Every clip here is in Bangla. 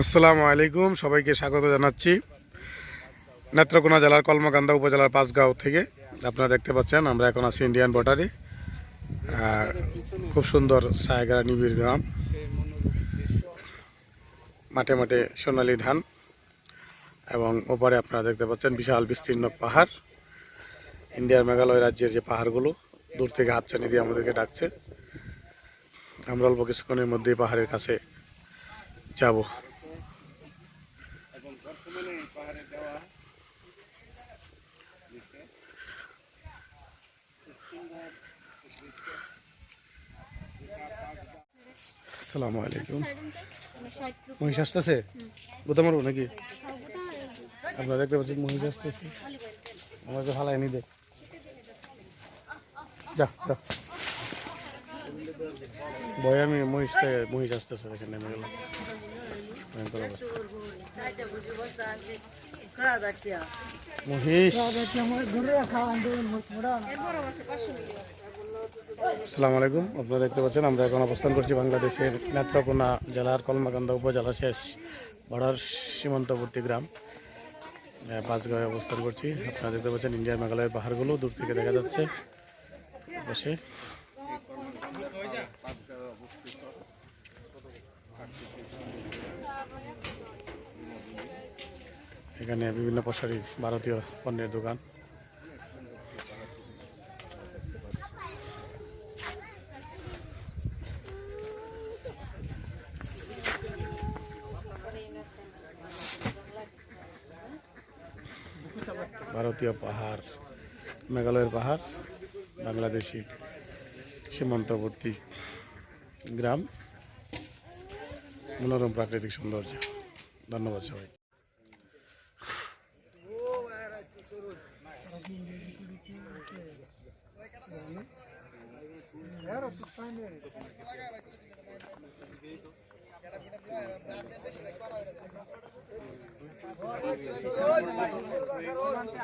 আসসালামু আলাইকুম, সবাইকে স্বাগত জানাচ্ছি নেত্রকোনা জেলার কলমাকান্দা উপজেলার পাঁচগাঁও থেকে। আপনারা দেখতে পাচ্ছেন, আমরা এখন আছি ইন্ডিয়ান বর্ডারে খুব সুন্দর সায়গারা নিবিড় গ্রাম। মাঠে মাঠে সোনালী ধান, এবং ওপারে আপনারা দেখতে পাচ্ছেন বিশাল বিস্তীর্ণ পাহাড়। ইন্ডিয়ার মেঘালয় রাজ্যের যে পাহাড়গুলো, দূর থেকে হাতছানি দিয়ে আমাদেরকে ডাকছে। আমরা অল্প কিছুক্ষণের মধ্যেই পাহাড়ের কাছে যাব। আসসালামু আলাইকুম। মহিষ আসতেছে? গোদা মারবো নাকি? আপনারা দেখতে পাচ্ছেন মহিষ আসতেছে। আমাকে ভালো এনে দে। যা যা। ভয় আমি মহিষ মহিষ আসতেছে দেখেন নেমে গেলাম ভয়ঙ্কর অবস্থা। মহিষ। আসসালামু আলাইকুম আপনারা দেখতে পাচ্ছেন, আমরা এখন অবস্থান করছি বাংলাদেশের নেত্রকোনা জেলার কলমাকান্দা উপজেলা শেষ বর্ডার সীমান্তবর্তী গ্রাম। পাঁচগাঁয়ে অবস্থান করছি। আপনারা দেখতে পাচ্ছেন, ইন্ডিয়ার মেঘালয়ের পাহাড়গুলো দূর থেকে দেখা যাচ্ছে। পাশে এখানে বিভিন্ন প্রসারী, ভারতীয় পণ্যের দোকান। ভারতীয় পাহাড় মেঘালয়ের পাহাড় বাংলাদেশি সীমান্তবর্তী গ্রাম মনোরম প্রাকৃতিক সৌন্দর্য। ধন্যবাদ সবাই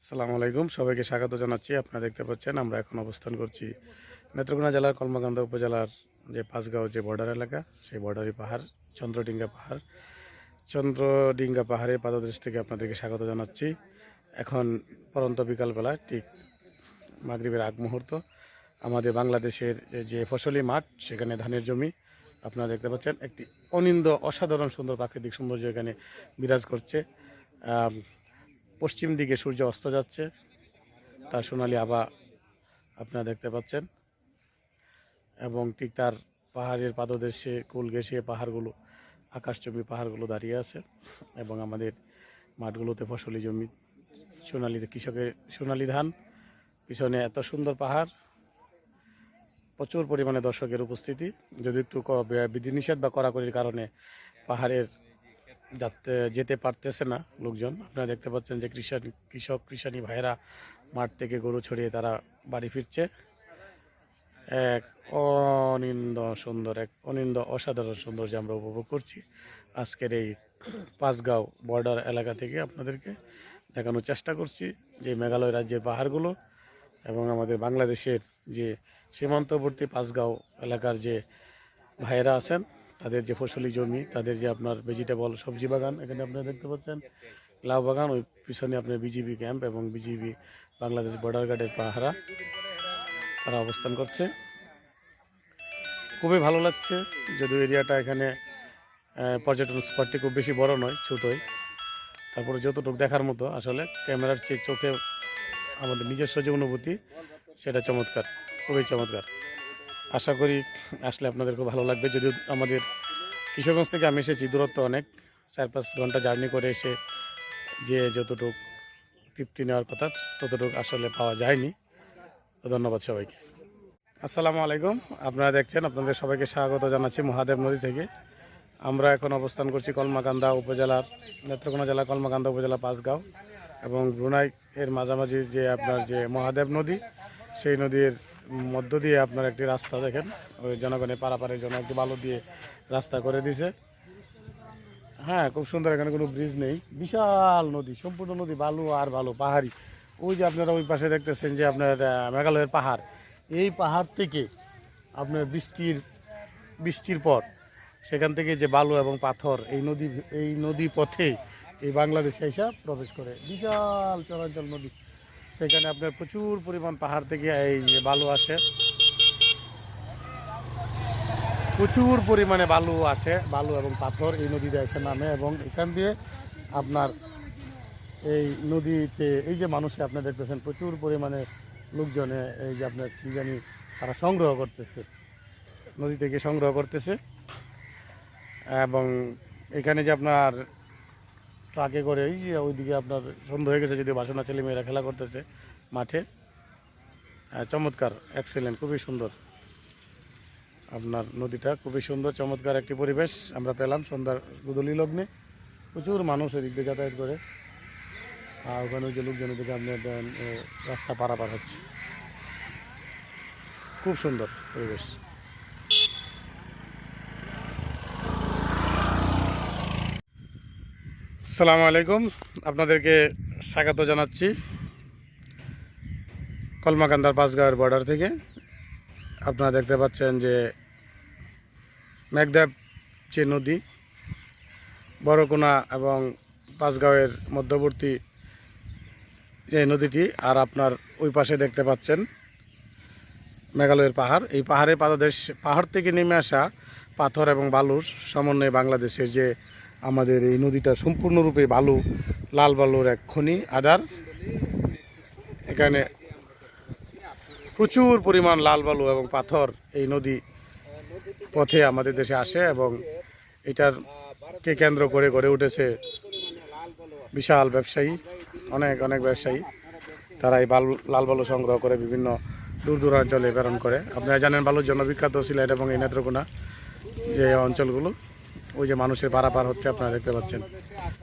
আসসালামু আলাইকুম, সবাইকে স্বাগত জানাচ্ছি। আপনারা দেখতে পাচ্ছেন, আমরা এখন অবস্থান করছি নেত্রকোনা জেলার কলমাকান্দা উপজেলার যে পাঁচগাঁও যে বর্ডার এলাকা, সেই বর্ডারি পাহাড়, চন্দ্রডিঙ্গা পাহাড়। চন্দ্রডিঙ্গা পাহাড়ের পাদদেশ থেকে আপনাদেরকে স্বাগত জানাচ্ছি। এখন পরন্ত বিকালবেলা, ঠিক মাগরিবের আগ মুহূর্ত। আমাদের বাংলাদেশের যে- ফসলি মাঠ, সেখানে ধানের জমি, আপনারা দেখতে পাচ্ছেন, একটি অনিন্দ, অসাধারণ, সুন্দর প্রাকৃতিক সৌন্দর্য এখানে বিরাজ করছে। পশ্চিম দিকে সূর্য অস্ত যাচ্ছে, তার সোনালি আভা আপনারা দেখতে পাচ্ছেন। এবং ঠিক তার পাহাড়ের পাদদেশে, কুল ঘেঁষিয়ে পাহাড়গুলো আকাশচুম্বী পাহাড়গুলো দাঁড়িয়ে আছে এবং আমাদের মাঠগুলোতে ফসলি জমি, সোনালি কৃষকের সোনালি ধান, পিছনে এত সুন্দর পাহাড়, প্রচুর পরিমাণে দর্শকের উপস্থিতি। যদি একটু বিধিনিষেধ বা কড়াকড়ির কারণে পাহাড়ের যাতে যেতে পারতেছে না লোকজন, আপনারা দেখতে পাচ্ছেন যে কৃষক কৃষক কৃষানি ভাইয়েরা মাঠ থেকে গরু ছড়িয়ে তারা বাড়ি ফিরছে। এক অনিন্দ সুন্দর, এক অনিন্দ অসাধারণ সৌন্দর্য আমরা উপভোগ করছি। আজকের এই পাঁচগাঁও বর্ডার এলাকা থেকে আপনাদেরকে দেখানোর চেষ্টা করছি যে মেঘালয় রাজ্যের পাহাড়গুলো এবং আমাদের বাংলাদেশের যে সীমান্তবর্তী পাঁচগাঁও এলাকার যে ভাইয়েরা আছেন, তাদের যে ফসলি জমি, তাদের যে আপনার ভেজিটেবল সবজি বাগান, এখানে আপনারা দেখতে পাচ্ছেন। লাউ বাগান, ওই পিছনে আপনার বিজিবি ক্যাম্প এবং বিজিবি বাংলাদেশ বর্ডার গার্ডের পাহারা। তারা অবস্থান করছে। খুবই ভালো লাগছে, যদিও এরিয়াটা এখানে পর্যটন স্পটটি খুব বেশি বড় নয়, ছোটোই। তারপরে যতটুকু দেখার মতো, আসলে ক্যামেরার চেয়ে চোখে আমাদের নিজস্ব যে অনুভূতি, সেটা চমৎকার, খুবই চমৎকার। আশা করি আসলে আপনাদের খুব ভালো লাগবে, যদিও আমাদের কিশোরগঞ্জ থেকে আমি এসেছি, দূরত্ব অনেক, চার পাঁচ ঘণ্টা জার্নি করে এসে যে যতটুক তৃপ্তি নেওয়ার কথা, ততটুকু আসলে পাওয়া যায়নি। ধন্যবাদ সবাইকে। আসসালামু আলাইকুম। আপনারা দেখছেন, আপনাদের সবাইকে স্বাগত জানাচ্ছি মহাদেব নদী থেকে। আমরা এখন অবস্থান করছি কলমাকান্দা উপজেলার, নেত্রকোনা জেলা কলমাকান্দা উপজেলা পাঁচগাঁও এবং ব্রুনাই এর মাঝামাঝি যে আপনার যে মহাদেব নদী, সেই নদীর মধ্য দিয়ে আপনার একটি রাস্তা দেখেন। ওই জনগণের পারাপারের জন্য একটি বালু দিয়ে রাস্তা করে দিয়েছে হ্যাঁ খুব সুন্দর এখানে কোনো ব্রিজ নেই। বিশাল নদী, সম্পূর্ণ নদী, বালু আর বালু, পাহাড়ি। ওই যে আপনারা ওই পাশে দেখতেছেন যে আপনার মেঘালয়ের পাহাড়। এই পাহাড় থেকে আপনার বৃষ্টির বৃষ্টির পর সেখান থেকে যে বালু এবং পাথর এই নদী এই নদী পথে এই বাংলাদেশে এসে প্রবেশ করে। বিশাল চরাঞ্চল নদী। সেখানে আপনার প্রচুর পরিমাণ পাহাড় থেকে এই যে বালু আসে। প্রচুর পরিমাণে বালু আসে, বালু এবং পাথর এই নদীতে এসে নামে এবং এখান দিয়ে আপনার এই নদীতে, এই যে মানুষে আপনি দেখতেছেন, প্রচুর পরিমাণে লোকজনে এই যে আপনার কী জানি তারা সংগ্রহ করতেছে, নদী থেকে সংগ্রহ করতেছে। এবং এখানে যে আপনার ট্রাকে করে, এই যে ওইদিকে আপনার সন্ধ্যা হয়ে গেছে যদি বাসনা ছেলেমেয়েরা খেলা করতেছে মাঠে। চমৎকার এক্সেলেন্ট খুবই সুন্দর। আপনার নদীটা খুবই সুন্দর, চমৎকার একটি পরিবেশ আমরা পেলাম সন্ধ্যার গুদলি লগ্নে। প্রচুর মানুষ এদিক দিয়ে যাতায়াত করে। আর ওখানে যে লোকজন ওদিকে আপনার রাস্তা পারাপার হচ্ছে। খুব সুন্দর পরিবেশ। আসসালামু আলাইকুম, আপনাদেরকে স্বাগত জানাচ্ছি কলমাকান্দার পাঁচগাঁওয়ের বর্ডার থেকে। আপনারা দেখতে পাচ্ছেন যে মেঘদেব যে নদী, বড়কোনা এবং পাঁচগাঁওয়ের মধ্যবর্তী যে নদীটি আর আপনার ওই পাশে দেখতে পাচ্ছেন মেঘালয়ের পাহাড়। এই পাহাড়ের পাদদেশ, পাহাড় থেকে নেমে আসা পাথর এবং বালুর সমন্বয়ে বাংলাদেশের যে আমাদের এই নদীটা সম্পূর্ণরূপে বালু, লাল বালুর এক খনি আধার এখানে প্রচুর পরিমাণ লাল বালু এবং পাথর এই নদী পথে আমাদের দেশে আসে এবং এটার কে কেন্দ্র করে গড়ে উঠেছে বিশাল ব্যবসায়ী, অনেক অনেক ব্যবসায়ী। তারা এই বাল, লাল বালু সংগ্রহ করে বিভিন্ন দূর দূরাঞ্চলে প্রেরণ করে। আপনারা জানেন বালুর জন্য বিখ্যাত সিলেট এবং এই নেত্রকোনা যে অঞ্চলগুলো, ওই যে মানুষের পারাপার হচ্ছে আপনারা দেখতে পাচ্ছেন।